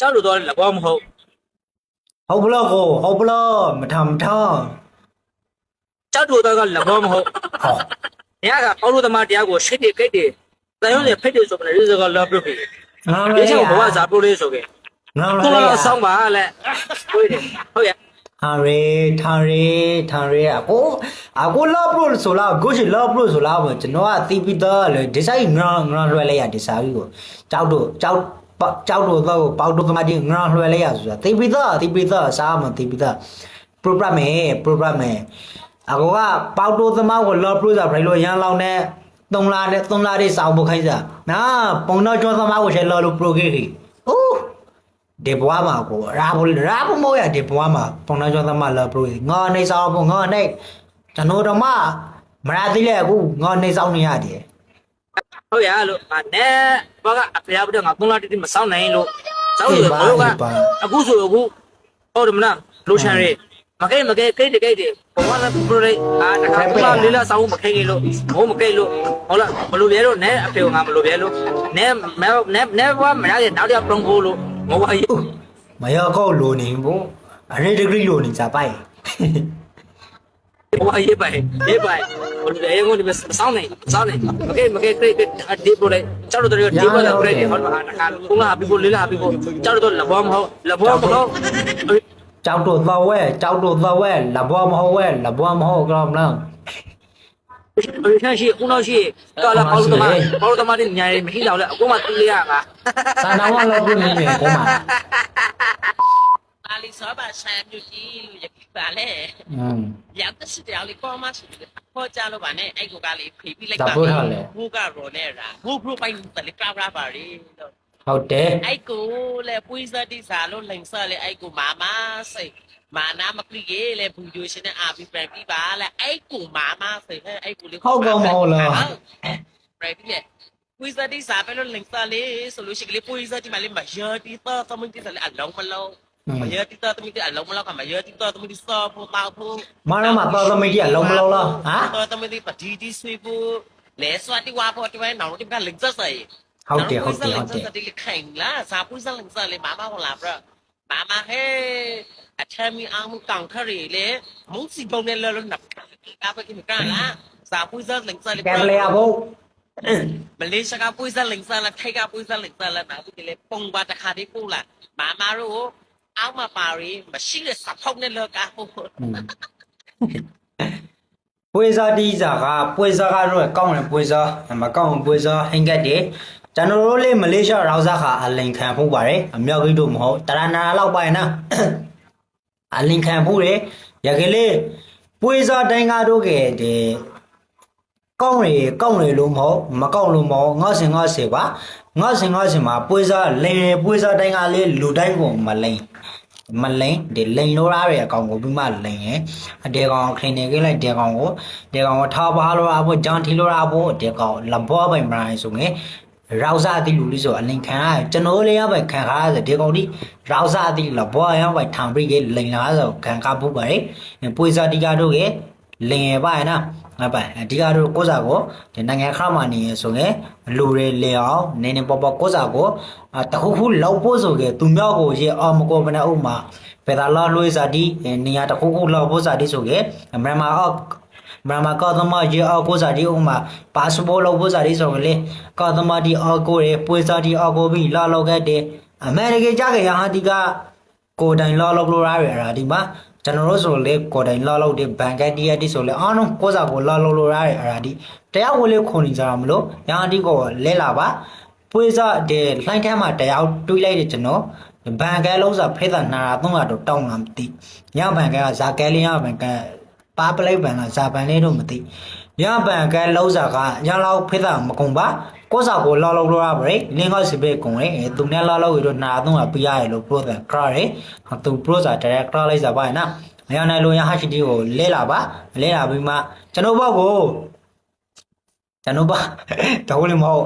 ကြောက်လို့တော့လည်းကွာမဟုတ်ဟုတ်ဘလော့ကိုဟုတ်ဘလော့မထမထကြောက်လို့တော့ကလည်းကွာမဟုတ်ဟောဘုရားကပေါလို့သမားတရားကိုရှိတ်တွေကိတ်တွေတန်ရုံးတွေဖိတ်တွေဆိုပြီးရေစကလောပြုတ်ပြီငါလည်းဒီချက်ဘဝဇာပြုတ်လေးဆိုခဲ့ငါလည်းကိုလောဆောင်းပါလဲဟုတ်တယ်ဟုတ်ရဲ့ဟာရေထာရေထာရေအကိုအကိုလောပရိုဆိုလားကိုရှိလောပရိုဆိုလားကျွန်တော်ကတီးပြီးသားလေဒီဆိုင်ငါငါလွှဲလိုက်ရဒီစာကြီးကိုကြောက်တော့ကြောက် ကြောက်တို့တော့ပေါက်တို့ကမတီငါလွှဲလိုက်ရဆိုတာသီပီတာသီပီတာစားမသီပီတာ program မယ် program မယ်အကောကပေါက်တို့သမားကိုလော့ပရိုဆိုဖိုင်လို့ရန်လောင်းနဲ့သုံးလာတဲ့သုံးလာတဲ့စောင်းဖို့ခိုင်းစားနာပုံတော့ကျော်သမားကိုရှယ်လော်လို့ pro ခဲ့ခိအိုးဒီဘွားမှာကိုရာဘရာဘမိုးရဒီဘွားမှာပုံနာကျော်သမလာပရိုငါနေဆောင်ဖို့ငါနေကျွန်တော်တော့မမရသေးလေအခုငါနေဆောင်နေရတယ် ဟုတ်ရဲ့လို့ငါနဲ့ဘာကအဖေရပြီးတော့ငါသုံးလတိတိမဆောင်းနိုင်လို့ဆောင်းရဘလို့ကအခုဆိုအခုဟုတ်တယ်မလားလိုချန်ရေးမကဲမကဲကိတ်တကိတ်တယ်ဘဝနဲ့ပရိုလေးအာတခါကလေးလာဆောင်းမခဲကြီးလို့ဘိုးမကဲလို့ဟုတ်လားမလိုပြဲလို့နဲ့အဖေကငါမလိုပြဲလို့နဲ့မဲနဲ့နဲ့ဘဝမရတဲ့နောက်တစ်ပရုံကိုလို့မဝါရီမရကောက်လိုနေဘူးအရေးတဂရီလိုနေကြပိုက်ဘ ဝရေးပိုင်ရေးပိုင်ဘလိုလဲငုံဒီမဆောင်းနေဆောင်းနေမကဲမကဲကိတ်ဒီပရိုလေးကျောက်တို့ဒီပရိုလေးဟုတ်လားတခါကုလားပြီးဖို့လေးလားပြီးဖို့ကျောက်တို့လဘောမဟုတ်လဘောမဟုတ်ကြောက်တော့တော့ဝဲကြောက်တော့တော့ဝဲလဘွားမဟုတ်ဝဲလဘွားမဟုတ်ကြောက်မလားအရင်ရှိဦးနောက်ရှိတော့လာပေါလို့တမပေါလို့တမတဲ့ညာရီမရှိတော့လဲအခုမှတီးရကစာနာဝလောပြုနေမယ်ကိုမပါ လီစောပါဆမ်မြူကြီးလို့ရပြပါလေอืมရောက်တဲ့စစ်တောင်လေးကောမရှိတယ်ခေါ်ကြလို့ပါနဲ့အဲ့ကိုကလေးဖေးပြီးလိုက်ဒါပါပို့ထားလေဘူးကရောနဲ့ရာဘူးပရိုပိုင်တယ်လေကရာပါရီလို့ဟုတ်တယ်အဲ့ကိုလေပွေးစတိစာလို့လိန်ဆလေအဲ့ကိုမာမစိတ်မာနာမကလေးလေဘူးဂျိုရှင်နဲ့အာဘီပြန်ပြီးပါလေအဲ့ကိုမာမစိတ်အဲ့ကိုလေးပြပြီးလေပွေးစတိစာပဲလို့လိန်ဆလေဆိုလို့ရှိကလေးပွေးစတိမလေးမရတီတော့သမင်းတိတယ်အလုံးမလုံး မရတိတော်သမီးကအလုံးမလောက်ကမရတိတော်သမီးစောဖို့တောက်ဖို့မနမတော်သမီးကြီးအလုံးမလုံးလားဟမ်တော်သမီးပတီတီဆွေဖို့လဲဆွာတိဝါဖို့တွဲနောင်တိကလင်ဇက်ဆိုင်ဟုတ်တယ်ဟုတ်တယ်ဟုတ်တယ်တိခိုင်လာစာပူဇလင်ဇက်လေမမဟလာပြမမဟဲအထမီအောင်ကောင်ခရီလေမုန်စီပုံနဲ့လောလောနပ်ကပ်ကိမကလာစာပူဇလင်ဇက်လေကဲလေအဘို့မလေးရှားကပူဇလင်ဇက်လာထိုက်ကပူဇလင်ဇက်လာနာဘူးလေပုံပါတခါတည်းပို့လာမမတို့ အောက်မှာပါရီမရှိတဲ့စဖောက်နဲ့လောကဟုတ်ပွေစားတီးစားကပွေစားကတော့ကောင်းတယ်ပွေစားမကောင်းပွေစားဟင်ကက်တယ်ကျွန်တော်တို့လေးမလေးရှားရောက်စားခါအလင်ခံဖို့ပါတယ်အမြောက်ကြီးတို့မဟုတ်တရနာလောက်ပိုင်နာအလင်ခံဖို့ရရကလေးပွေစားတိုင်းကားတို့ကဲတဲ့ ကောင်းရကောင်းရလို့မဟုတ်မကောင်းလို့မဟုတ်ငါစင်ငါစေပါငါစင်ငါစင်မှာပွေစားလိန်ပွေစားတိုင်းကားလေးလူတိုင်းကိုမလိန်မလိန်ဒီလိန်လို့ရတဲ့အကောင်ကိုပြီးမှလိန်ရယ်အတေကောင်ခရင်နေခဲ့လိုက်တေကောင်ကိုတေကောင်ကိုထားပါလို့အဖို့ဂျန်ထီလို့အဖို့တေကောင်လဘောပိုင်မရိုင်းဆိုငယ်ရောက်စားတိလူလေးဆိုအလင်ခံရကျွန်တော်လေးရပဲခံခါရတေကောင်ဒီရောက်စားတိလဘောရပဲထောင်ပြီးကလိန်လာဆိုခံကဖို့ပါလေပွေစားတိကတို့က လင်ရပါရနာငါပါအဒီကတော့ကိုစားကိုဒီနိုင်ငံခါမှနေရဆိုငယ်လူတွေလေအောင်နေနေပေါ်ပေါ်ကိုစားကိုတခုခုလောက်ဖို့ဆိုကသူမြောက်ကိုရေအောင်မကောဘနဲ့ဥမာပေတာလာလွေးစားဒီနေရာတခုခုလောက်ဖို့စားဒီဆိုကမရမအောက်မရမကောသမရေအောက်ကိုစားဒီဥမာပါစပိုးလောက်ဖို့စားဒီဆိုကလေကောသမဒီအောက်ကိုရေပွေစားဒီအောက်ကိုပြီးလာလောက်ခဲ့တဲ့အမေရိကန်ကြကြရဟာဒီကကိုတိုင်လာလောက်လို့ရရတာဒီမှာ ကျွန်တော်တို့ဆိုလေကိုတိုင်လာလောက်တဲ့ဘန်ကက်တီယာတီဆိုလေအားလုံးကိုစားကိုလာလောက်လို့ရရတာဒီတရားဝင်လေးခုန်နေကြတာမလို့ရဟာဒီကိုလဲလာပါပွေးစားတဲ့လှိုင်းထဲမှာတရားတွေးလိုက်တယ်ကျွန်တော်ဘန်ကဲလုံးစားဖိတ်တာနာတာ300တော့တောင်းတာမသိညဘန်ကဲကဇာကဲလေးရဘန်ကဲပါပလိုက်ဘန်ကဇာပန်လေးတော့မသိ ညဘန်ကဲလုံးစားကညလောက်ဖိတ်တာမကုန်ပါကိုစားကိုလောက်လောက်လို့ရပါလေလင်းကောက်စီပဲကုန်လေသူနဲ့လောက်လောက်ရတော့နာ300ပြရရလို့ pro တဲ့ cra ရသူ pro စား direct cra လိုက်စားပါနော်မရနိုင်လို့ရဟရှိတီကိုလဲလာပါလဲလာပြီးမှကျွန်တော်ဘောက်ကိုကျွန်တော်ဘာတော်လည်းမဟုတ်